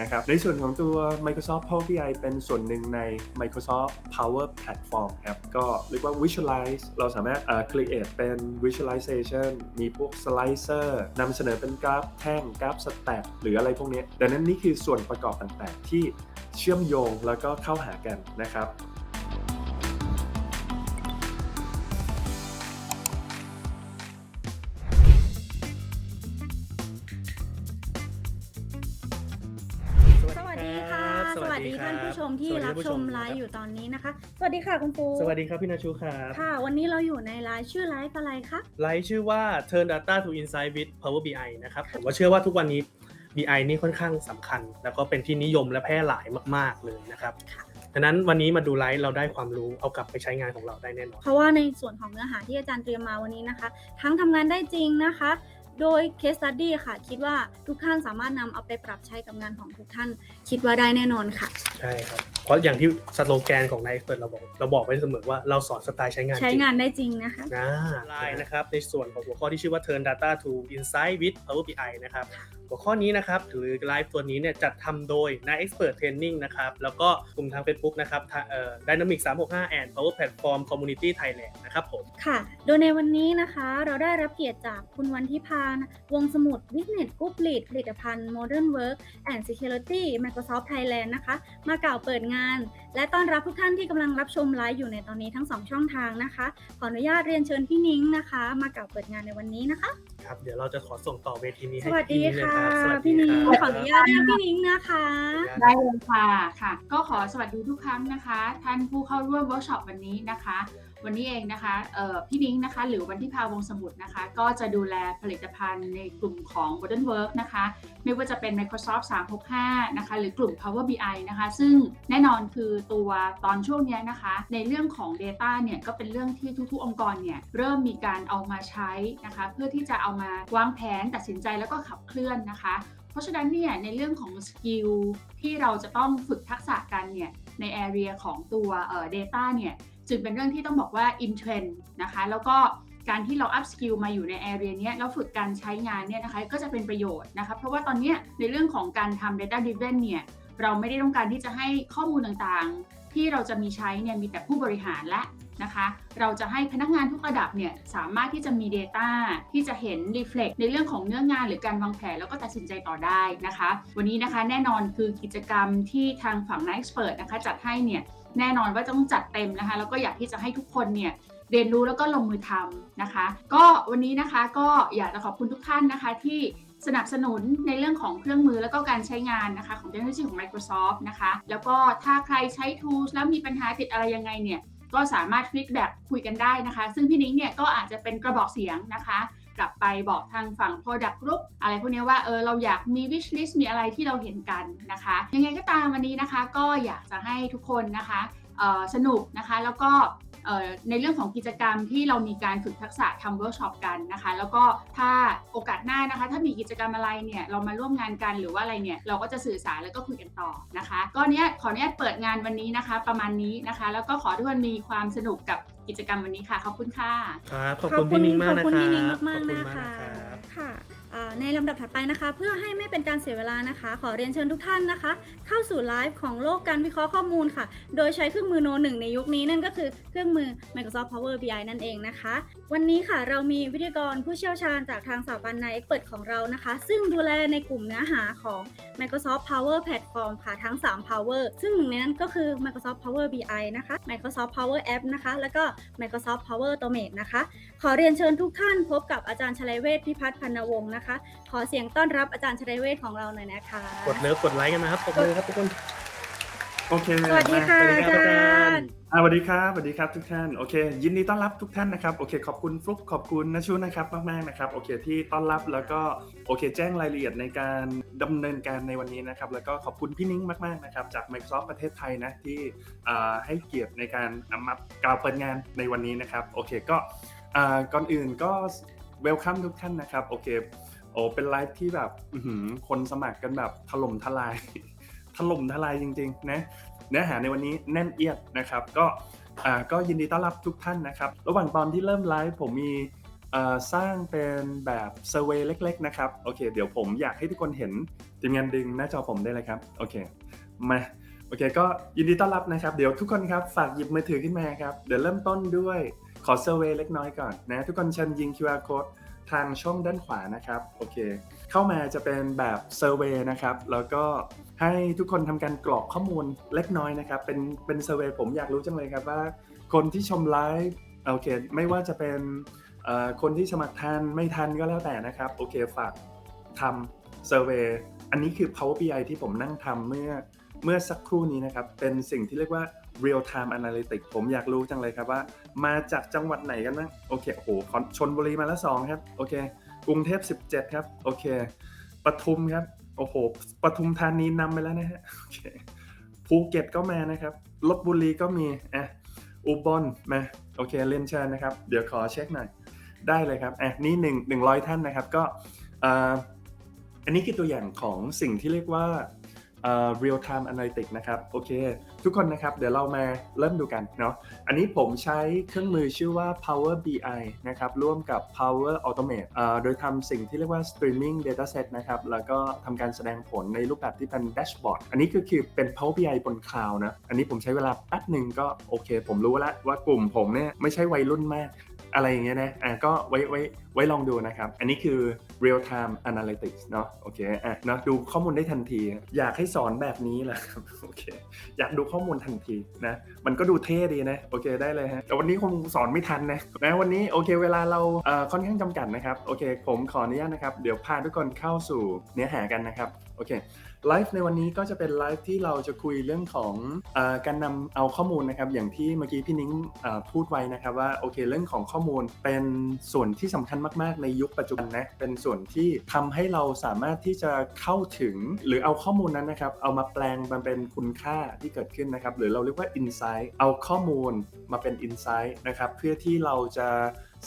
นะครับในส่วนของตัว Microsoft Power BI เป็นส่วนหนึ่งใน Microsoft Power Platform ครับก็เรียกว่า Visualize เราสามารถเอ่อ create เป็น Visualization มีพวก Slicer นำเสนอเป็นกราฟแท่งกราฟสแตทหรืออะไรพวกนี้ดังนั้นนี่คือส่วนประกอบต่างๆ ที่เชื่อมโยงแล้วก็เข้าหากันนะครับ ท่านผู้ชมที่สวัสดีรับผู้ชชมมไลฟ์นะครับอยู่ตอนนี้นะคะ สวัสดีค่ะคุณปูสวัสดีครับพี่นาชูครับค่ะ วันนี้เราอยู่ในไลฟ์ชื่อไลฟ์อะไรคะไลฟ์ชื่อว่า Turn Data to Insight with Power BI นะครับผมว่าเชื่อว่าทุกวันนี้ BI นี่ค่อนข้างสำคัญ แล้วก็เป็นที่นิยมและแพร่หลายมาก ๆเลยนะครับดังนั้นวันนี้มาดูไลฟ์เราได้ความรู้เอากลับไปใช้งานของเราได้แน่นอน เพราะว่าในส่วนของเนื้อหาที่อาจารย์เตรียมมาวันนี้นะคะ ทั้งทำงานได้จริงนะคะ โดย case study ค่ะ คิดว่าทุกท่านสามารถนำเอาไปปรับใช้กับงานของทุกท่าน คิดว่าได้แน่นอนค่ะ ใช่ครับ เพราะอย่างที่สโลแกนของนายเปิดเราบอกเราบอกไว้เสมอว่าเราสอนสไตล์ใช้งานจใช้ริงงานได้จริงนะคะ นะไลน์นะครับในส่วนของหัวข้อที่ชื่อว่า Turn Data to Insight with Power BI นะครับ หัวข้อนี้นะครับหรือไลฟ์ตัวนี้เนี่ยจัดทำโดยนาย Expert Training นะครับ แล้วก็กลุ่มทาง Facebook นะครับทางเอ่อ Dynamic 365 and Power Platform Community Thailand นะครับผม ค่ะ โดยในวันนี้นะคะเราได้รับเกียรติจากคุณวันทิพานวงสมุด Business Group Lead ผลิตภัณฑ์ Modern Work and Security Microsoft Thailand นะคะ มากล่าวเปิดงาน และต้อนรับทุกท่านที่กำลังรับชมไลฟ์อยู่ในตอนนี้ทั้ง 2 ช่องทางนะคะ ขออนุญาตเรียนเชิญพี่นิ้งนะคะ มากล่าวเปิดงานในวันนี้นะคะครับ เดี๋ยวเราจะขอส่งต่อเวทีนี้สให้วัสดีพี่นิ้งเลยค่ะครับสวัสดีพี่นิ้งครับ ขออนุญาตเรียกพี่นิ้งนะคะ ได้เลยค่ะค่ะ ก็ขอสวัสดีทุกครั้งนะคะ ท่านผู้เข้าร่วมเวิร์กช็อปวันนี้นะคะ วันนี้เองนะคะพี่นิ้งนะคะหรือวันที่พาวงสมุทรนะคะ ก็จะดูแลผลิตภัณฑ์ในกลุ่มของ Modern Work นะคะ ไม่ว่าจะเป็น Microsoft 365 นะคะ หรือกลุ่ม Power BI นะคะ ซึ่งแน่นอนคือตัวตอนช่วงนี้นะคะ ในเรื่องของ Data เนี่ยก็เป็นเรื่องที่ทุกๆ องค์กรเนี่ยเริ่มมีการเอามาใช้นะคะ เพื่อที่จะเอามาวางแผนตัดสินใจแล้วก็ขับเคลื่อนนะคะ เพราะฉะนั้นเนี่ยในเรื่องของสกิลที่เราจะต้องฝึกทักษะกันเนี่ยใน area ของตัวเอ่อ data เนี่ย จึงเป็นเรื่องที่ต้องบอกว่า in trend นะคะแล้วก็การที่เรา up skill มาอยู่ใน area เนี้แล้วฝึกการใช้งานเนี่ยนะคะก็จะเป็นประโยชน์นะคะเพราะว่าตอนนี้ในเรื่องของการทำ data driven เนี่ยเราไม่ได้ต้องการที่จะให้ข้อมูลต่างๆ ที่เราจะมีใช้เนี่ยมีแต่ผู้บริหารและนะคะเราจะให้พนักงานทุกระดับเนี่ยสามารถที่จะมี Data ที่จะเห็น reflect ในเรื่องของเนื้องานหรือการวางแผนแล้วก็ตัดสินใจต่อได้นะคะ วันนี้นะคะแน่นอนคือกิจกรรมที่ทางฝั่งนัก expert นะคะจัดให้เนี่ย แน่นอนว่าต้องจัดเต็มนะคะ แล้วก็อยากที่จะให้ทุกคนเนี่ยเรียนรู้แล้วก็ลงมือทำนะคะ ก็วันนี้นะคะก็อยากจะขอบคุณทุกท่านนะคะที่สนับสนุนในเรื่องของเครื่องมือแล้วก็การใช้งานนะคะของเทคโนโลยีของ Microsoft นะคะ แล้วก็ถ้าใครใช้ tools แล้วมีปัญหาติดอะไรยังไงเนี่ย ก็สามารถฟีดแบ็คุยกันได้นะคะ ซึ่งพี่นิ้งเนี่ยก็อาจจะเป็นกระบอกเสียงนะคะ กลับไปบอกทางฝั่ง Product Group อะไรพวกนี้ว่าเออเราอยากมี wish list มีอะไรที่เราเห็นกันนะคะ ยังไงก็ตามวันนี้นะคะ ก็อยากจะให้ทุกคนนะคะออสนุกนะคะแล้วก็ในเรื่องของกิจกรรมที่เรามีการฝึกทักษะทำเวิร์กช็อปกันนะคะ แล้วก็ถ้าโอกาสหน้านะคะ ถ้ามีกิจกรรมอะไรเนี่ยเรามาร่วมงานกันหรือว่าอะไรเนี่ยเราก็จะสื่อสารแล้วก็คุยกันต่อนะคะ ก็เนี้ยขออนุญาตเปิดงานวันนี้นะคะ ประมาณนี้นะคะ แล้วก็ขอทุกคนมีความสนุกกับ กิจกรรมวันนี้ค่ะ ขอบคุณค่ะ ครับ ขอบคุณพี่นิ้งมากขอบนะคุณครับพี่นิ้งมากขอบๆคุณนะคะรับ ค่ะอ่า ในลำดับถัดไปนะคะ เพื่อให้ไม่เป็นการเสียเวลานะคะ ขอเรียนเชิญทุกท่านนะคะ เข้าสู่ไลฟ์ของโลกการวิเคราะห์ข้อมูลค่ะ โดยใช้เครื่องมือโนหนึ่งในยุคนี้นั่นก็คือเครื่องมือ Microsoft Power BI นั่นเองนะคะ วันนี้ค่ะเรามีวิทยากรผู้เชี่ยวชาญจากทางสถาบันนายเอ็กเปิดของเรานะคะ ซึ่งดูแลในกลุ่มเนื้อหาของ Microsoft Power Platform ค่ะทั้ง 3 Power ซึ่งหนึ่งในนั้นก็คือ Microsoft Power BI นะคะ Microsoft Power App นะคะ แล้วก็ Microsoft Power Automate นะคะ ขอเรียนเชิญทุกท่านพบกับอาจารย์ชลัยเวทพิพัฒน์พันนวงศ์นะคะขอเสียงต้อนรับอาจารย์ชลัยเวทของเราหน่อยนะคะ กดเลิฟกดไลค์กันนะครับปรบมือครับทุกคนโอเคสวัสดีค่ะสวัสอาดีครับจาอาจารรย์ย์อ่าสวัสดีครับสวัสดีครับทุกท่านโอเค ยินดีต้อนรับทุกท่านนะครับโอเค ขอบคุณฟลุกขอบคุณนชูนะครับมากๆนะครับโอเคที่ต้อนรับแล้วก็โอเค แจ้งรายละเอียดในการดำเนินการในวันนี้นะครับแล้วก็ขอบคุณพี่นิ้งมากๆนะครับจาก Microsoft ประเทศไทยนะที่อ่าให้เกียรติในการนำมากล่าวเปิดงานในวันนี้นะครับโอเคก็อ่าก่อนอื่นก็เวลคัมทุกท่านนะครับโอเค โอ้เป็นไลฟ์ที่แบบคนสมัครกันแบบถล่มทลาย ถล่มทลายจริงๆนะเนื้อหาในวันนี้แน่นเอียดนะครับ ก็ก็ยินดีต้อนรับทุกท่านนะครับ ระหว่างตอนที่เริ่มไลฟ์ผมมีสร้างเป็นแบบเซอร์เวยเล็ก ๆ นะครับ โอเค เดี๋ยวผมอยากให้ทุกคนเห็นทีมงานดึงหน้าจอผมได้เลยครับ โอเค มา โอเค ก็ยินดีต้อนรับนะครับ เดี๋ยวทุกคนครับ ฝากหยิบมือถือขึ้นมาครับ เดี๋ยวเริ่มต้นด้วยขอเซอร์เวยเล็กน้อยก่อนนะ ทุกคนเชิญยิง QR code ทางช่องด้านขวานะครับโอเค เข้ามาจะเป็นแบบเซอร์เวยนะครับ แล้วก็ให้ทุกคนทำการกรอกข้อมูลเล็กน้อยนะครับ เป็นเป็นเซอร์เวยผมอยากรู้จังเลยครับว่า คนที่ชมไลฟ์โอเค ไม่ว่าจะเป็นคนที่สมัครทันไม่ทันก็แล้วแต่นะครับ โอเคฝากทำเซอร์เวยอันนี้คือ Power BI ที่ผมนั่งทำเมื่อเมื่อสักครู่นี้นะครับ เป็นสิ่งที่เรียกว่า real time analytics ผมอยากรู้จังเลยครับว่า มาจากจังหวัดไหนกันบ้างโอเคโอ้โหชนบุรีมาแล้วสองครับโอเค กรุงเทพ 17 ครับ โอเคปทุมครับโอ้โหปทุมธานีนำไปแล้วนะฮะโอเคภูเก็ตก็มานะครับลบบุรีก็มีอะอุบลมาโอเคเรียนเชิญนะครับ เดี๋ยวขอเช็คหน่อยได้เลยครับอะนี่หนึ่งหนึ่งร้อยท่านนะครับก็อ่าอันนี้คือตัวอย่างของสิ่งที่เรียกว่า real time analytics นะครับโอเค ทุกคนนะครับเดี๋ยวเรามาเริ่มดูกันเนาะอันนี้ผมใช้เครื่องมือชื่อว่า Power BI นะครับร่วมกับ Power Automate เอ่อโดยทำสิ่งที่เรียกว่า Streaming Dataset นะครับแล้วก็ทำการแสดงผลในรูปแบบที่เป็น Dashboard อันนี้คือคือเป็น Power BI บนคลาวนะอันนี้ผมใช้เวลาแป๊บหนึ่งก็โอเค ผมรู้แล้วว่ากลุ่มผมเนี่ยไม่ใช่วัยรุ่นมาก อะไรอย่างเงี้ยนะอะก็ไว้ไว้ไว้ลองดูนะครับ อันนี้คือ real time analytics เนาะโอเคอะเนาะดูข้อมูลได้ทันที อยากให้สอนแบบนี้แหละครับโอเคอยากดูข้อมูลทันทีนะมันก็ดูเท่ดีนะโอเคได้เลยฮะแต่วันนี้คงสอนไม่ทันนะนะวันนี้โอเคเวลาเราเอ่อค่อนข้างจำกัดนะครับโอเค ผมขออนุญาตนะครับ เดี๋ยวพาทุกคนเข้าสู่เนื้อหากันนะครับโอเค ไลฟ์ในวันนี้ก็จะเป็นไลฟ์ที่เราจะคุยเรื่องของอการนำเอาข้อมูลนะครับ อย่างที่เมื่อกี้พี่นิ้งพูดไว้นะครับว่าโอเคเรื่องของข้อมูลเป็นส่วนที่สำคัญมากๆ ในยุคปัจจุบันนะเป็นส่วนที่ทำให้เราสามารถที่จะเข้าถึงหรือเอาข้อมูลนั้นนะครับเอามาแปลงมันเป็นคุณค่าที่เกิดขึ้นนะครับหรือเราเรียกว่า Insight เอาข้อมูลมาเป็น Insight นะครับเพื่อที่เราจะ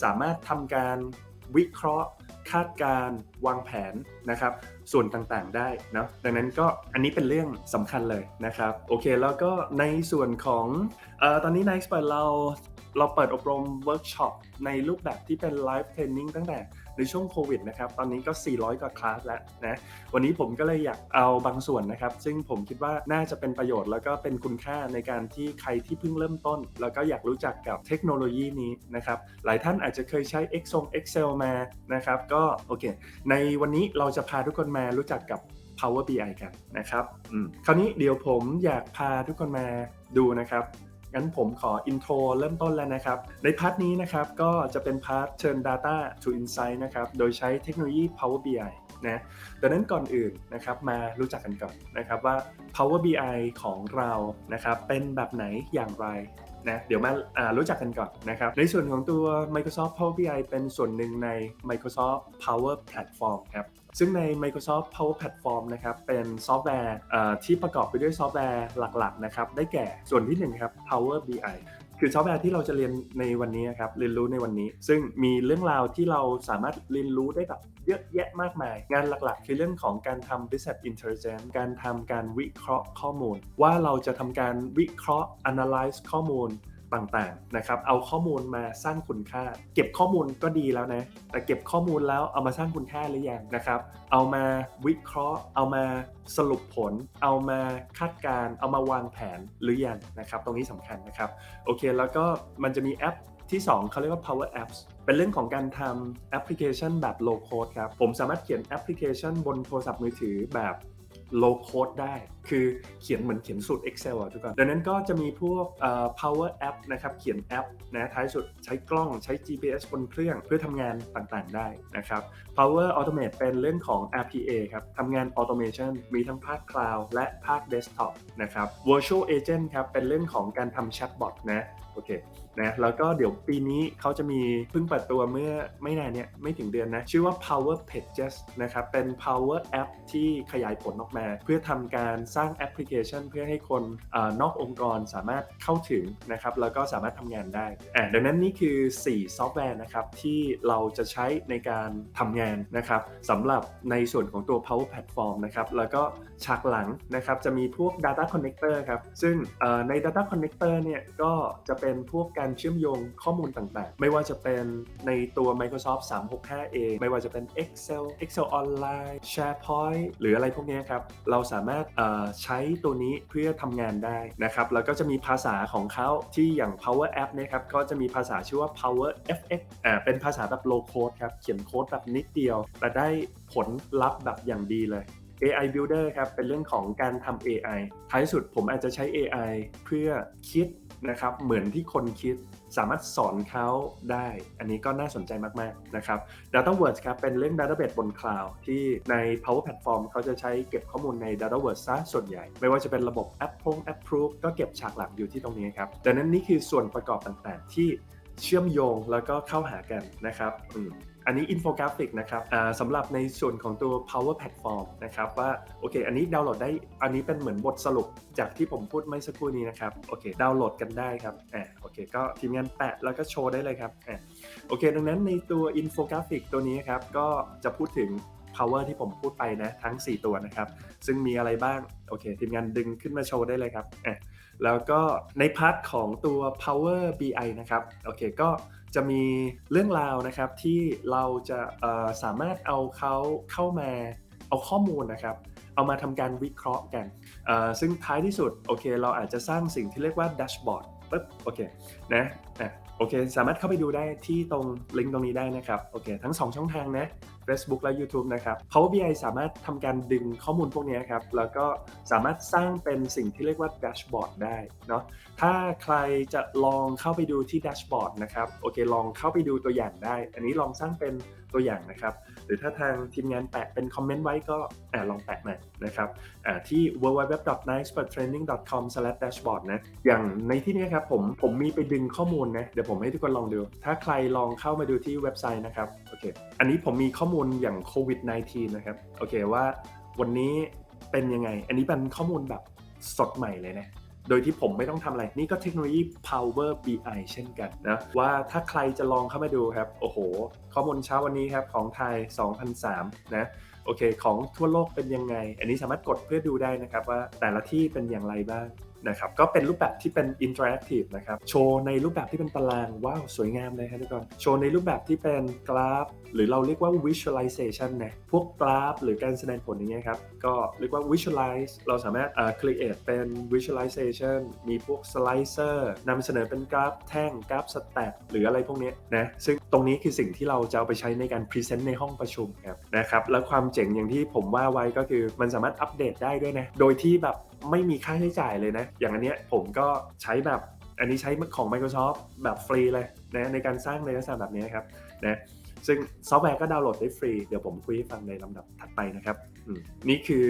สามารถทำการวิเคราะห์คาดการวางแผนนะครับ ส่วนต่างๆได้เนาะดังนั้นก็อันนี้เป็นเรื่องสำคัญเลยนะครับ โอเคแล้วก็ในส่วนของเออตอนนี้ Nice เปิดเราเราเปิดอบรมเวิร์กช็อปในรูปแบบที่เป็นไลฟ์เทรนนิ่งตั้งแต่ ในช่วงโควิดนะครับตอนนี้ก็ 400 กว่าคลาสแล้วนะวันนี้ผมก็เลยอยากเอาบางส่วนนะครับ ซึ่งผมคิดว่าน่าจะเป็นประโยชน์แล้วก็เป็นคุณค่าในการที่ใครที่เพิ่งเริ่มต้น แล้วก็อยากรู้จักกับเทคโนโลยีนี้นะครับหลายท่านอาจจะเคยใช้ Excel Excel มานะครับก็โอเค ในวันนี้เราจะพาทุกคนมารู้จักกับ Power BI กันนะครับคราวนี้เดี๋ยวผมอยากพาทุกคนมาดูนะครับ งั้นผมขออินโทรเริ่มต้นแล้วนะครับ ในพาร์ทนี้นะครับก็จะเป็นพาร์ทเชิญ Data to Insight นะครับโดยใช้เทคโนโลยี Power BI นะดังนั้นก่อนอื่นนะครับมารู้จักกันก่อนนะครับว่า Power BI ของเรานะครับเป็นแบบไหนอย่างไร นะเดี๋ยวมารู้จักกันก่อนนะครับในส่วนของตัว Microsoft Power BI เป็นส่วนหนึ่งใน Microsoft Power Platform ครับซึ่งใน Microsoft Power Platform นะครับเป็นซอฟต์แวร์ที่ประกอบไปด้วยซอฟต์แวร์หลักๆนะครับได้แก่ส่วนที่หนึ่งครับ Power BI คือซอฟต์แวร์ที่เราจะเรียนในวันนี้ครับเรียนรู้ในวันนี้ ซึ่งมีเรื่องราวที่เราสามารถเรียนรู้ได้แบบเยอะแยะมากมาย งานหลักๆ คือเรื่องของการทำ business intelligence การทำการวิเคราะห์ข้อมูล ว่าเราจะทำการวิเคราะห์ analyze ข้อมูล ต่างๆนะครับเอาข้อมูลมาสร้างคุณค่า เก็บข้อมูลก็ดีแล้วนะแต่เก็บข้อมูลแล้วเอามาสร้างคุณค่าหรือยังนะครับ เอามาวิเคราะห์ เอามาสรุปผล เอามาคาดการณ์เอามาวางแผนหรือยังนะครับ ตรงนี้สำคัญนะครับโอเค แล้วก็มันจะมีแอปที่ 2เขาเรียกว่า Power Apps เป็นเรื่องของการทำแอปพลิเคชันแบบ low code ครับ ผมสามารถเขียนแอปพลิเคชันบนโทรศัพท์มือถือแบบ low code ได้ คือเขียนเหมือนเขียนสูตร Excel อะทุกคนดังนั้นก็จะมีพวก Power App นะครับ เขียนแอปนะท้ายสุดใช้กล้องใช้ GPS บนเครื่องเพื่อทำงานต่างๆได้นะครับ Power Automate เป็นเรื่องของ RPA ครับทำงาน Automation มีทั้งภาค Cloud และภาค Desktop นะครับ Virtual Agent ครับเป็นเรื่องของการทำ Chatbot นะโอเค นะแล้วก็เดี๋ยวปีนี้เขาจะมีเพิ่งเปิดตัวเมื่อไม่นานเนี่ยไม่ถึงเดือนนะ ชื่อว่า Power Pages นะครับ เป็น Power App ที่ขยายผลออกมา เพื่อทำการสร้างแอปพลิเคชัน เพื่อให้คนอนอกองค์กรสามารถเข้าถึงนะครับ แล้วก็สามารถทำงานได้อ่าดังนั้นนี่คือ 4 ซอฟต์แวร์นะครับที่เราจะใช้ในการทำงานนะครับสำหรับในส่วนของตัว Power Platform นะครับแล้วก็ฉากหลังนะครับจะมีพวก Data Connector ครับซึ่งใน Data Connector เนี่ยก็จะเป็นพวกการเชื่อมโยงข้อมูลต่างๆ ไม่ว่าจะเป็นในตัว Microsoft 365เองไม่ว่าจะเป็น Excel Excel Online SharePoint หรืออะไรพวกนี้ครับ เราสามารถใช้ตัวนี้เพื่อทำงานได้นะครับ แล้วก็จะมีภาษาของเขาที่อย่าง Power App นะครับ ก็จะมีภาษาชื่อว่า Power FX อ่าเป็นภาษาแบบ low code ครับ เขียนโค้ดแบบนิดเดียว แต่ได้ผลลัพธ์แบบอย่างดีเลย AI Builder ครับ เป็นเรื่องของการทำ AI ท้ายสุดผมอาจจะใช้ AI เพื่อคิด นะครับ เหมือนที่คนคิดสามารถสอนเขาได้ อันนี้ก็น่าสนใจมาก ๆ นะครับ DataWorks ครับ เป็นเรื่อง Database บน Cloud ที่ใน Power Platform เขาจะใช้เก็บข้อมูลใน DataWorks ซะส่วนใหญ่ ไม่ว่าจะเป็นระบบ App พง Approve ก็เก็บฉากหลักอยู่ที่ตรงนี้ครับดังนั้นนี่คือส่วนประกอบต่าง ๆ ที่เชื่อมโยงแล้วก็เข้าหากันนะครับ อันนี้อินโฟกราฟิกนะครับสำหรับในส่วนของตัว Power Platform นะครับว่าโอเค อันนี้ดาวน์โหลดได้ อันนี้เป็นเหมือนบทสรุปจากที่ผมพูดเมื่อสักครู่นี้นะครับโอเคดาวน์โหลดกันได้ครับอ่าโอเคก็ทีมงานแปะแล้วก็โชว์ได้เลยครับอ่าโอเค ดังนั้นในตัวอินโฟกราฟิกตัวนี้ครับก็จะพูดถึง power ที่ผมพูดไปนะทั้ง 4 ตัวนะครับ ซึ่งมีอะไรบ้าง โอเค ทีมงานดึงขึ้นมาโชว์ได้เลยครับอะแล้วก็ในพาร์ทของตัว power BI นะครับ โอเค ก็ จะมีเรื่องราวนะครับที่เราจะสามารถเอาเขาเข้ามาเอาข้อมูลนะครับเอามาทำการวิเคราะห์กัน ซึ่งท้ายที่สุดโอเคเราอาจจะสร้างสิ่งที่เรียกว่าแดชบอร์ดปึ๊บโอเคนะอะ โอเค สามารถเข้าไปดูได้ที่ตรงลิงก์ตรงนี้ได้นะครับ โอเค ทั้ง 2 ช่องทางนะ Facebook และ YouTube นะครับ Power BI สามารถทำการดึงข้อมูลพวกนี้ครับ แล้วก็สามารถสร้างเป็นสิ่งที่เรียกว่าแดชบอร์ดได้เนาะ ถ้าใครจะลองเข้าไปดูที่แดชบอร์ดนะครับ โอเค ลองเข้าไปดูตัวอย่างได้ อันนี้ลองสร้างเป็นตัวอย่างนะครับ หรือถ้าทางทีมงานแปะเป็นคอมเมนต์ไว้ก็อลองแปะมานะครับที่ www.nicepertraining.com/dashboard นะอย่างในที่นี้ครับผมผมมีไปดึงข้อมูลนะเดี๋ยวผมให้ทุกคนลองดู ถ้าใครลองเข้ามาดูที่เว็บไซต์นะครับโอเคอันนี้ผมมีข้อมูลอย่างโควิด -19 นะครับโอเคว่าวันนี้เป็นยังไง อันนี้เป็นข้อมูลแบบสดใหม่เลยนะโดยที่ผมไม่ต้องทำอะไร นี่ก็เทคโนโลยี Power BI เช่นกันนะ ว่าถ้าใครจะลองเข้ามาดูครับ โอ้โห ข้อมูลเช้าวันนี้ครับของไทย 2003 นะโอเค ของทั่วโลกเป็นยังไง อันนี้สามารถกดเพื่อดูได้นะครับว่าแต่ละที่เป็นอย่างไรบ้างนะครับ ก็เป็นรูปแบบที่เป็น interactive นะครับ โชว์ในรูปแบบที่เป็นตาราง ว้าว สวยงามเลยครับทุกคน โชว์ในรูปแบบที่เป็นกราฟ หรือเราเรียกว่า visualization นะ พวกกราฟ หรือการแสดงผลอย่างเงี้ยครับ ก็เรียกว่า visualize เราสามารถเอ่อ create เป็น visualization มีพวก slicer นำเสนอเป็นกราฟแท่ง กราฟสแตทหรืออะไรพวกเนี้ยนะ ซึ่งตรงนี้คือสิ่งที่เราจะเอาไปใช้ในการ present ในห้องประชุมครับนะครับแล้วความเจ๋งอย่างที่ผมว่าไว้ก็คือมันสามารถอัปเดตได้ด้วยนะโดยที่แบบไม่มีค่าใช้จ่ายเลยนะ อย่างอันเนี้ยผมก็ใช้แบบอันนี้ใช้ของ Microsoft แบบฟรีเลยนะในการสร้างในลักษณะแบบนี้ครับนะซึ่งซอฟต์แวร์ก็ดาวน์โหลดได้ฟรี เดี๋ยวผมคุยให้ฟังในลำดับถัดไปนะครับนี่คือ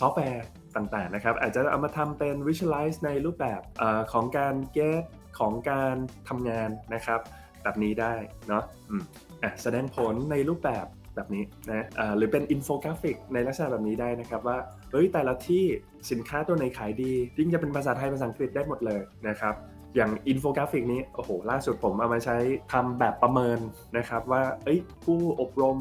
ซอฟต์แวร์ต่างๆนะครับ อาจจะเอามาทำเป็น Visualize ในรูปแบบอของการ get ของการทำงานนะครับ แบบนี้ได้เนาะอะแสดงผลในรูปแบบแบบนี้นะอ่าหรือเป็นอินโฟกราฟิกในลักษณะแบบนี้ได้นะครับว่าเฮ้ยแต่ละที่สินค้าตัวไหนขายดียิ่งจะเป็นภาษาไทยภาษาอังกฤษได้หมดเลยนะครับอย่างอินโฟกราฟิกนี้โอ้โหล่าสุดผมเอามาใช้ทำแบบประเมินนะครับว่าเอ้ยผู้อบรม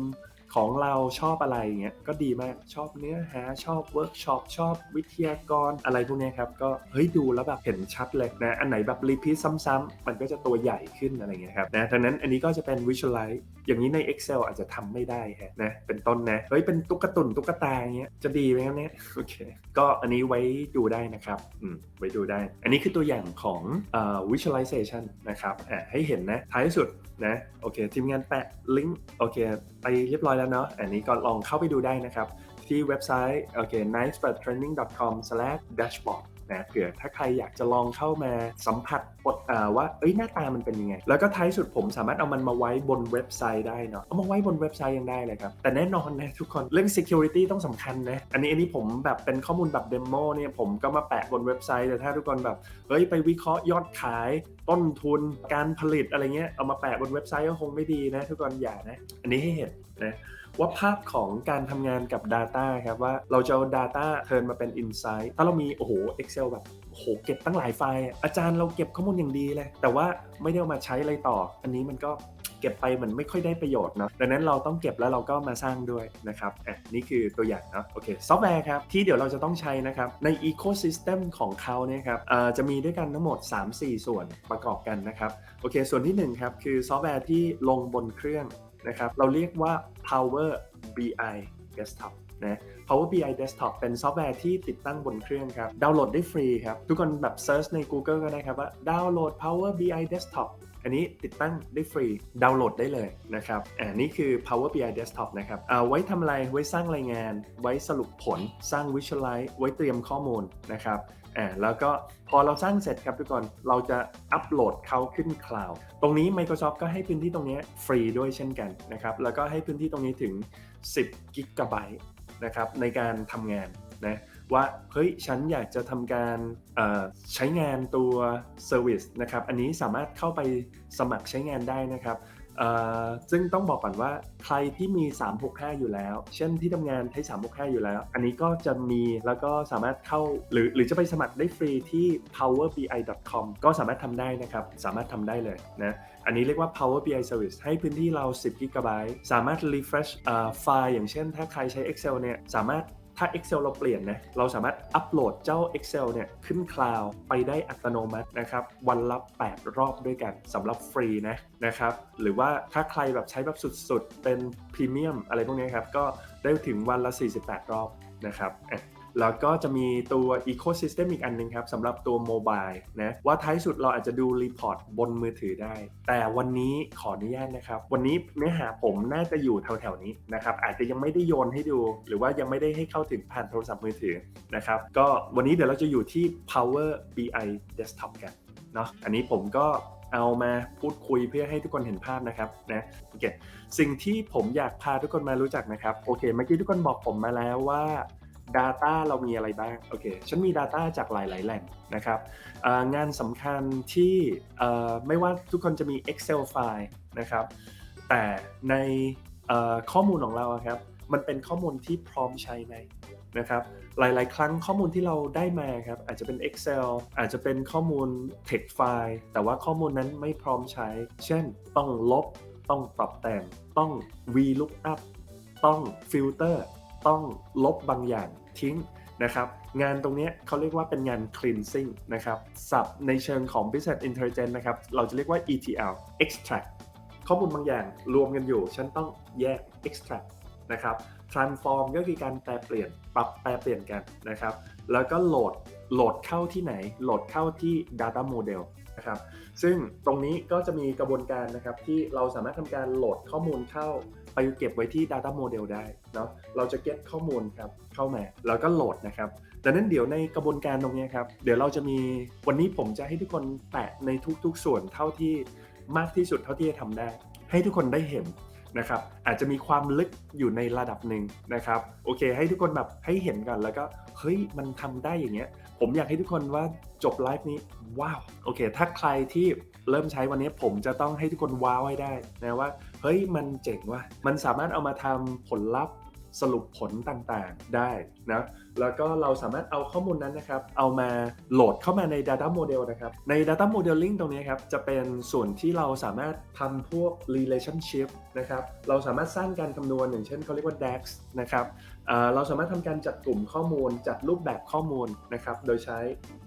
ของเราชอบอะไรอย่างเงี้ยก็ดีมากชอบเนื้อหาชอบเวิร์กช็อปชอบวิทยากรอะไรพวกนี้ครับก็เฮ้ยดูแล้วแบบเห็นชัดเลยนะอันไหนแบบรีพีทซ้ำๆมันก็จะตัวใหญ่ขึ้นอะไรเงี้ยครับนะดังนั้นอันนี้ก็จะเป็น Visualize อย่างนี้ใน Excel อาจจะทำไม่ได้ฮะนะเป็นต้นนะเฮ้ยเป็นตุ๊กตุนตุ๊กตาอย่างเงี้ยจะดีไหมครับเนี่ยโอเคก็อันนี้ไว้ดูได้นะครับอืมไว้ดูได้ อันนี้คือตัวอย่างของเอ่อ visualization นะครับอ่าให้เห็นนะท้ายสุดนะโอเคทีมงานแปะลิงก์โอเคไปเรียบร้อยแล้วเนาะ อันนี้ก็ลองเข้าไปดูได้นะครับ ที่เว็บไซต์โอเค nicetraining.com/dashboard นะเผื่อถ้าใครอยากจะลองเข้ามาสัมผัสบทอ่าว่าเอ้ยหน้าตามันเป็นยังไง แล้วก็ท้ายสุดผมสามารถเอามันมาไว้บนเว็บไซต์ได้เนาะเอามาไว้บนเว็บไซต์ยังได้เลยครับ แต่แน่นอนนะทุกคนเรื่อง security ต้องสำคัญนะ อันนี้อันนี้ผมแบบเป็นข้อมูลแบบเดโมเนี่ยผมก็มาแปะบนเว็บไซต์แต่ถ้าทุกคนแบบเฮ้ยไปวิเคราะห์ยอดขายต้นทุนการผลิตอะไรเงี้ยเอามาแปะบนเว็บไซต์ก็คงไม่ดีนะ ทุกคนอย่านะอันนี้ให้เห็น นะว่าภาพของการทำงานกับ Data ครับว่าเราจะเอา Data เทิร์นมาเป็น Insight ถ้าเรามีโอ้โห Excel แบบโอ้โหเก็บตั้งหลายไฟล์อาจารย์เราเก็บข้อมูลอย่างดีเลย แต่ว่าไม่ได้เอามาใช้อะไรต่อ อันนี้มันก็เก็บไปเหมันไม่ค่อยได้ประโยชน์เนาะดังนั้นเราต้องเก็บแล้วเราก็มาสร้างด้วยนะครับอะนี่คือตัวอย่างเนาะโอเคซอฟต์แวร์ครับ ที่เดี๋ยวเราจะต้องใช้นะครับ ใน Ecosystem ของเขาเนี่ยครับอ่อจะมีด้วยกันทั้งหมด 3-4 ส่วนประกอบกันนะครับ โอเค ส่วนที่1ครับคือซอฟต์แวร์ที่ลงบนเครื่อง นะครับ เราเรียกว่า Power BI Desktop นะ Power BI Desktop เป็นซอฟต์แวร์ที่ติดตั้งบนเครื่องครับ ดาวน์โหลดได้ฟรีครับ ทุกคนแบบเซิร์ชใน Google ก็ได้ครับว่าดาวน์โหลด Power BI Desktop อันนี้ติดตั้งได้ฟรีดาวน์โหลดได้เลยนะครับอ่านี่คือ Power BI Desktop นะครับเอาไว้ทำอะไรไว้สร้างรายงาน ไว้สรุปผล สร้าง Visualize ไว้เตรียมข้อมูลนะครับอ่าแล้วก็พอเราสร้างเสร็จครับทุกคนเราจะอัปโหลดเขาขึ้นคลาวด์ตรงนี้ Microsoft ก็ให้พื้นที่ตรงนี้ฟรีด้วยเช่นกันนะครับแล้วก็ให้พื้นที่ตรงนี้ถึง 10กิกะไบต์นะครับในการทำงานนะ ว่าเฮ้ยฉันอยากจะทำการใช้งานตัว Service นะครับอันนี้สามารถเข้าไปสมัครใช้งานได้นะครับซึ่งต้องบอกก่อนว่าใครที่มี 365 อยู่แล้ว เช่นที่ทำงานใช้ 365 อยู่แล้ว อันนี้ก็จะมีแล้วก็สามารถเข้าหรือหรือจะไปสมัครได้ฟรีที่ powerbi.com ก็สามารถทำได้นะครับ สามารถทำได้เลยนะอันนี้เรียกว่า Power BI Service ให้พื้นที่เรา 10 GB สามารถ refresh ไฟล์อย่างเช่น ถ้าใครใช้ Excel เนี่ยสามารถ ถ้า Excel เราเปลี่ยนนะ เราสามารถอัปโหลดเจ้า Excel เนี่ยขึ้นคลาวด์ไปได้อัตโนมัตินะครับ วันละ 8 รอบด้วยกันสำหรับฟรีนะนะครับ หรือว่าถ้าใครแบบใช้แบบสุดๆ เป็นพรีเมียมอะไรพวกนี้ครับ ก็ได้ถึงวันละ 48 รอบนะครับ แล้วก็จะมีตัว Ecosystem อีกอันหนึงครับสำหรับตัวโมบายนะว่าท้ายสุดเราอาจจะดูรีพอร์ตบนมือถือได้ แต่วันนี้ขออนุญาตนะครับ วันนี้เนื้อหาผมน่าจะอยู่แถวๆนี้นะครับอาจจะยังไม่ได้โยนให้ดู หรือว่ายังไม่ได้ให้เข้าถึงผ่านโทรศัพท์มือถือนะครับก็วันนี้เดี๋ยวเราจะอยู่ที่ Power BI Desktop กันเนาะอันนี้ผมก็เอามาพูดคุยเพื่อให้ทุกคนเห็นภาพนะครับนะโอเคสิ่งที่ผมอยากพาทุกคนมารู้จักนะครับโอเคเมื่อกี้ทุกคนบอกผมมาแล้วว่า Data เรามีอะไรบ้างโอเคฉันมี Data จากหลาย ๆ แหล่งนะครับงานสำคัญที่ไม่ว่าทุกคนจะมี Excel ไฟล์นะครับ แต่ในข้อมูลของเราครับมันเป็นข้อมูลที่พร้อมใช้ไหมนะครับหลาย ๆ ครั้งข้อมูลที่เราได้มาครับอาจจะเป็น Excel อาจจะเป็นข้อมูล text ไฟล์แต่ว่าข้อมูลนั้นไม่พร้อมใช้ เช่น ต้องลบ ต้องปรับแต่ง ต้อง VLOOKUP ต้อง filter ต้องลบบางอย่าง ทิ้งนะครับงานตรงนี้เขาเรียกว่าเป็นงาน cleansing นะครับศัพท์ในเชิงของ business intelligence นะครับเราจะเรียกว่า ETL extract ข้อมูลบางอย่างรวมกันอยู่ ฉันต้องแยก extract นะครับ transform ก็คือการแปลเปลี่ยนปรับแปลเปลี่ยนกันนะครับ แล้วก็โหลดโหลดเข้าที่ไหน โหลดเข้าที่ data model นะครับซึ่งตรงนี้ก็จะมีกระบวนการนะครับที่เราสามารถทำการโหลดข้อมูลเข้า ไปเก็บไว้ที่ Data Model ได้เนาะเราจะเก็บข้อมูลครับเข้ามาแล้วก็โหลดนะครับดังนั้นเดี๋ยวในกระบวนการตรงนี้ครับเดี๋ยวเราจะมีวันนี้ผมจะให้ทุกคนแตะในทุกๆส่วนเท่าที่มากที่สุดเท่าที่จะทำได้ ให้ทุกคนได้เห็นนะครับอาจจะมีความลึกอยู่ในระดับหนึ่งนะครับโอเค ให้ทุกคนแบบให้เห็นกันแล้วก็เฮ้ยมันทำได้อย่างเงี้ย ผมอยากให้ทุกคนว่าจบไลฟ์นี้ว้าวโอเค ถ้าใครที่ เริ่มใช้วันนี้ผมจะต้องให้ทุกคนว้าวให้ได้นะว่าเฮ้ยมันเจ๋งว่ะมันสามารถเอามาทำผลลัพธ์สรุปผลต่างๆได้นะแล้วก็เราสามารถเอาข้อมูลนั้นนะครับ เอามาโหลดเข้ามาใน Data Model นะครับ ใน Data Modeling ตรงนี้ครับ จะเป็นส่วนที่เราสามารถทำพวก relationship นะครับ เราสามารถสร้างการคำนวณอย่างเช่นเขาเรียกว่า DAX นะครับ เราสามารถทำการจัดกลุ่มข้อมูลจัดรูปแบบข้อมูลนะครับโดยใช้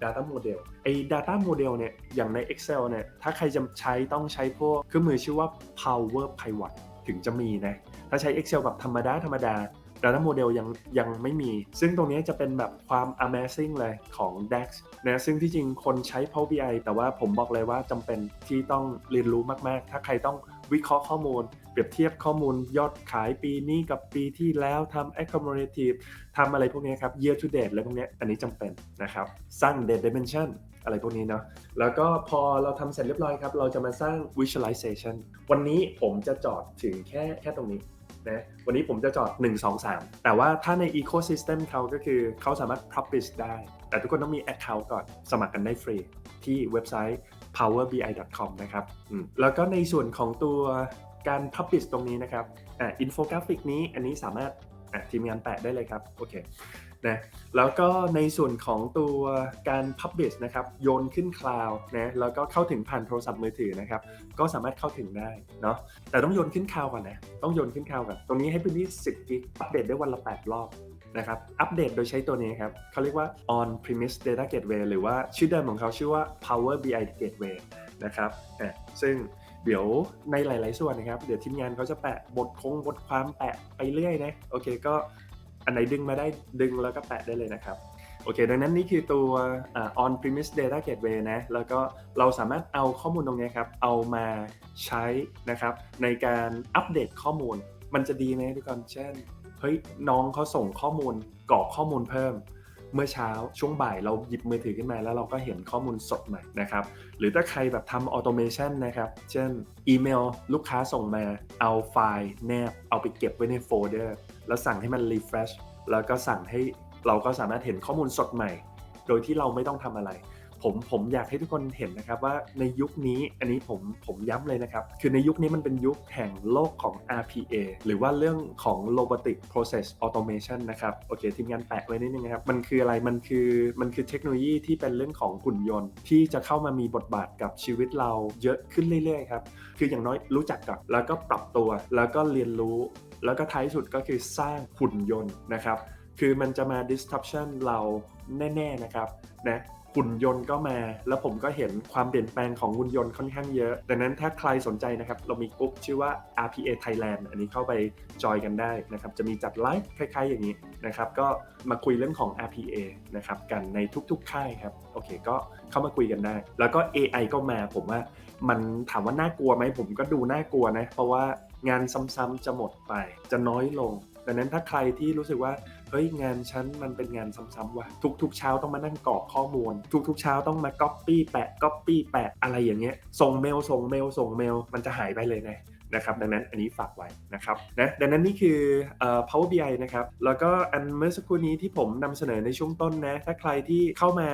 Data Model ไอ้ Data Model เนี่ยอย่างใน Excel เนี่ยถ้าใครจะใช้ต้องใช้พวกเครื่องมือชื่อว่า Power Pivot ถึงจะมีนะถ้าใช้ Excel แบบธรรมดาธรรมดา Data Model ยังยังไม่มี ซึ่งตรงนี้จะเป็นแบบความ Amazing เลยของ DAX นะซึ่งที่จริงคนใช้ Power BI แต่ว่าผมบอกเลยว่าจำเป็นที่ต้องเรียนรู้มาก ๆ ถ้าใครต้องวิเคราะห์ข้อมูล เปรียบเทียบข้อมูลยอดขายปีนี้กับปีที่แล้วทำ accumulative ทำอะไรพวกนี้ครับ year to date อะไรพวกนี้อันนี้จำเป็นนะครับสร้าง date dimension อะไรพวกนี้เนาะ แล้วก็พอเราทำเสร็จเรียบร้อยครับ เราจะมาสร้าง visualization วันนี้ผมจะจอดถึงแค่แค่ตรงนี้นะวันนี้ผมจะจอด 1 2 3 แต่ว่าถ้าใน ecosystem เขาก็คือเขาสามารถ publish ได้ แต่ทุกคนต้องมี account ก่อน สมัครกันได้ฟรี ที่เว็บไซต์ powerbi.com นะครับ แล้วก็ในส่วนของตัว การ publish ตรงนี้นะครับอ่าอินโฟกราฟิกนี้อันนี้สามารถอะทีมงานแปะได้เลยครับโอเคนะแล้วก็ในส่วนของตัวการ Publish นะครับโยนขึ้นคลาวด์นะแล้วก็เข้าถึงผ่านโทรศัพท์มือถือนะครับก็สามารถเข้าถึงได้เนาะแต่ต้องโยนขึ้นคลาวด์ก่อนนะต้องโยนขึ้นคลาวด์ก่อนตรงนี้ให้พื้นที่ 10 กิกอัปเดตได้วันละ 8 รอบนะครับอัปเดตโดยใช้ตัวนี้ครับเขาเรียกว่า on premise data gateway หรือว่าชื่อเดิมของเขาชื่อว่า power bi gateway นะครับอะซึ่ง เดี๋ยวในหลาย ๆ ส่วนนะครับ เดี๋ยวทีมงานเขาจะแปะบทคงบทความแปะไปเรื่อยนะ โอเค ก็อันไหนดึงมาได้ดึงแล้วก็แปะได้เลยนะครับโอเค ดังนั้นนี่คือตัว on premise data gateway นะ แล้วก็เราสามารถเอาข้อมูลตรงนี้ครับ เอามาใช้นะครับ ในการอัปเดตข้อมูล มันจะดีไหมทุกคน เช่น เฮ้ย น้องเขาส่งข้อมูลกรอกข้อมูลเพิ่ม เมื่อเช้าช่วงบ่ายเราหยิบมือถือขึ้นมาแล้วเราก็เห็นข้อมูลสดใหม่นะครับ หรือถ้าใครแบบทำออโตเมชันนะครับ เช่นอีเมลลูกค้าส่งมาเอาไฟล์แนบเอาไปเก็บไว้ในโฟลเดอร์แล้วสั่งให้มันรีเฟรชแล้วก็สั่งให้เราก็สามารถเห็นข้อมูลสดใหม่ โดยที่เราไม่ต้องทำอะไร ผมผมอยากให้ทุกคนเห็นนะครับว่าในยุคนี้อันนี้ผมผมย้ำเลยนะครับ คือในยุคนี้มันเป็นยุคแห่งโลกของ RPA หรือว่าเรื่องของ Robotic Process Automation นะครับโอเคทีมงานแปะไว้นิดนึงนะครับ มันคืออะไรมันคือมันคือเทคโนโลยีที่เป็นเรื่องของหุ่นยนต์ ที่จะเข้ามามีบทบาทกับชีวิตเราเยอะขึ้นเรื่อยๆครับคืออย่างน้อยรู้จักกับแล้วก็ปรับตัวแล้วก็เรียนรู้แล้วก็ท้ายสุดก็คือสร้างหุ่นยนต์นะครับ คือมันจะมา disruption เราแน่ ๆ นะครับนะ หุ่นยนต์ก็มา แล้วผมก็เห็นความเปลี่ยนแปลงของหุ่นยนต์ค่อนข้างเยอะ ดังนั้นถ้าใครสนใจนะครับ เรามีกลุ่มชื่อว่า RPA Thailand อันนี้เข้าไปจอยกันได้นะครับ จะมีจัดไลฟ์คล้ายๆ อย่างนี้นะครับ ก็มาคุยเรื่องของ RPA นะครับกันในทุกๆ ค่ายครับ โอเค ก็เข้ามาคุยกันได้ แล้วก็ AI ก็มา ผมว่ามันถามว่าน่ากลัวไหม ผมก็ดูน่ากลัวนะ เพราะว่างานซ้ำๆจะหมดไป จะน้อยลง ดังนั้นถ้าใครที่รู้สึกว่า เฮ้ยงานฉันมันเป็นงานซ้ำๆว่ะทุกๆเช้าต้องมานั่งกรอกข้อมูล ทุกๆเช้าต้องมาก๊อปปี้แปะก๊อปปี้แปะอะไรอย่างเงี้ยส่งเมลส่งเมลส่งเมลมันจะหายไปเลยนะนะครับดังนั้นอันนี้ฝากไว้นะครับนะดังนั้นนี่คืออ Power BI นะครับแล้วก็อันเมื่อสักครู่นี้ที่ผมนำเสนอในช่วงต้นนะถ้าใครที่เข้ามา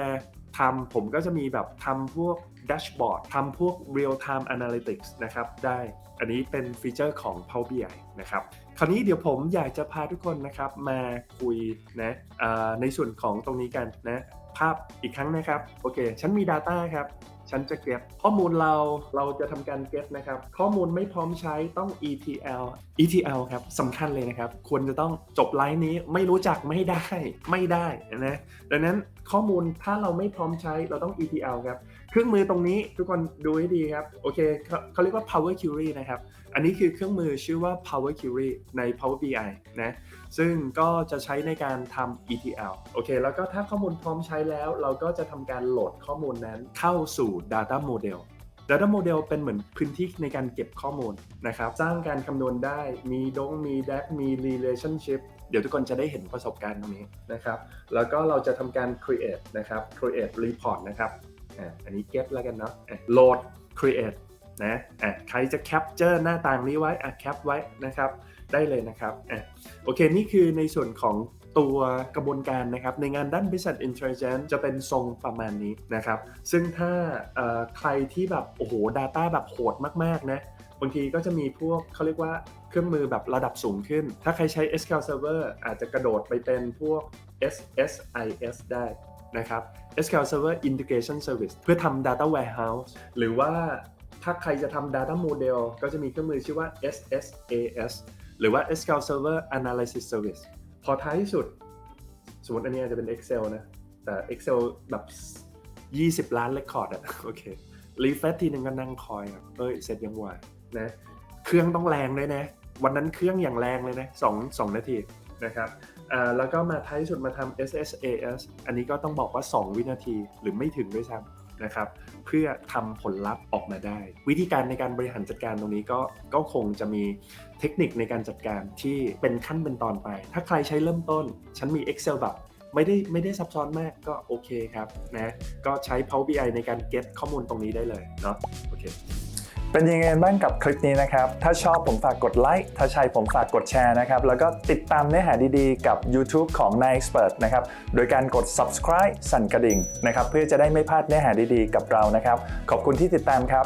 ทำผมก็จะมีแบบทำพวกแดชบอร์ดทำพวก real time analytics นะครับ ได้อันนี้เป็นฟีเจอร์ของ Power BI นะครับ คราวนี้เดี๋ยวผมอยากจะพาทุกคนนะครับมาคุยนะในส่วนของตรงนี้กันนะภาพอีกครั้งนะครับ โอเค ฉันมี Data ครับ ฉันจะเก็บ ข้อมูลเราเราจะทำการเก็บนะครับ ข้อมูลไม่พร้อมใช้ต้อง ETL ETL ครับสำคัญเลยนะครับ ควรจะต้องจบไลน์นี้ไม่รู้จักไม่ได้ไม่ได้นะดังนั้นข้อมูลถ้าเราไม่พร้อมใช้เราต้อง ETL ครับเครื่องมือตรงนี้ทุกคนดูให้ดีครับโอเคเขาเขาเรียกว่า Power Query นะครับ อันนี้คือเครื่องมือชื่อว่า Power Query ใน Power BI นะ ซึ่งก็จะใช้ในการทำ ETL โอเค แล้วก็ถ้าข้อมูลพร้อมใช้แล้ว เราก็จะทำการโหลดข้อมูลนั้นเข้าสู่ Data Model Data Model เป็นเหมือนพื้นที่ในการเก็บข้อมูลนะครับ สร้างการคำนวณได้ มีดง มีแดกมี relationship เดี๋ยวทุกคนจะได้เห็นประสบการณ์ตรงนี้นะครับ แล้วก็เราจะทำการ create นะครับ create report นะครับอะอันนี้เก็บแล้วกันเนาะอะ load create นะอะใครจะ capture หน้าต่างนี้ไว้อะ cap ไว้นะครับ ได้เลยนะครับอะโอเค นี่คือในส่วนของตัวกระบวนการนะครับ ในงานด้าน business intelligence จะเป็นทรงประมาณนี้นะครับ ซึ่งถ้าใครที่แบบ โอ้โห data แบบโหดมาก ๆ นะ บางทีก็จะมีพวกเขาเรียกว่าเครื่องมือแบบระดับสูงขึ้น ถ้าใครใช้ SQL Server อาจจะกระโดดไปเป็นพวก SSIS ได้นะครับ SQL Server Integration Service เพื่อทำ Data Warehouse หรือว่าถ้าใครจะทำ Data Model ก็จะมีเครื่องมือชื่อว่า SSAS หรือว่า SQL Server Analysis Service พอท้ายที่สุด สมมติอันนี้อาจจะเป็น Excel นะ แต่ Excel แบบ 20 ล้าน record อะโอเครีเฟรชทีนึงก็นั่งคอยแบบเอ้ยเสร็จยังไหวนะเครื่องต้องแรงด้วยนะ วันนั้นเครื่องอย่างแรงเลยนะสองสองนาทีนะครับแล้วก็มาท้ายสุดมาทำ SSAS อันนี้ก็ต้องบอกว่า 2 วินาทีหรือไม่ถึงด้วยซ้ำ นะครับเพื่อทำผลลัพธ์ออกมาได้ วิธีการในการบริหารจัดการตรงนี้ก็ก็คงจะมีเทคนิคในการจัดการที่เป็นขั้นเป็นตอนไป ถ้าใครใช้เริ่มต้น ฉันมี Excel แบบไม่ได้ไม่ได้ซับซ้อนมากก็โอเคครับนะก็ใช้ Power BI ในการเก็บข้อมูลตรงนี้ได้เลยเนาะโอเค เป็นยังไงบ้างกับคลิปนี้นะครับ ถ้าชอบผมฝากกดไลค์ ถ้าใช่ผมฝากกดแชร์นะครับ แล้วก็ติดตามเนื้อหาดีๆ กับ YouTube ของ Nine Expert นะครับ โดยการกด subscribe สั่นกระดิ่งนะครับ เพื่อจะได้ไม่พลาดเนื้อหาดีๆ กับเรานะครับ ขอบคุณที่ติดตามครับ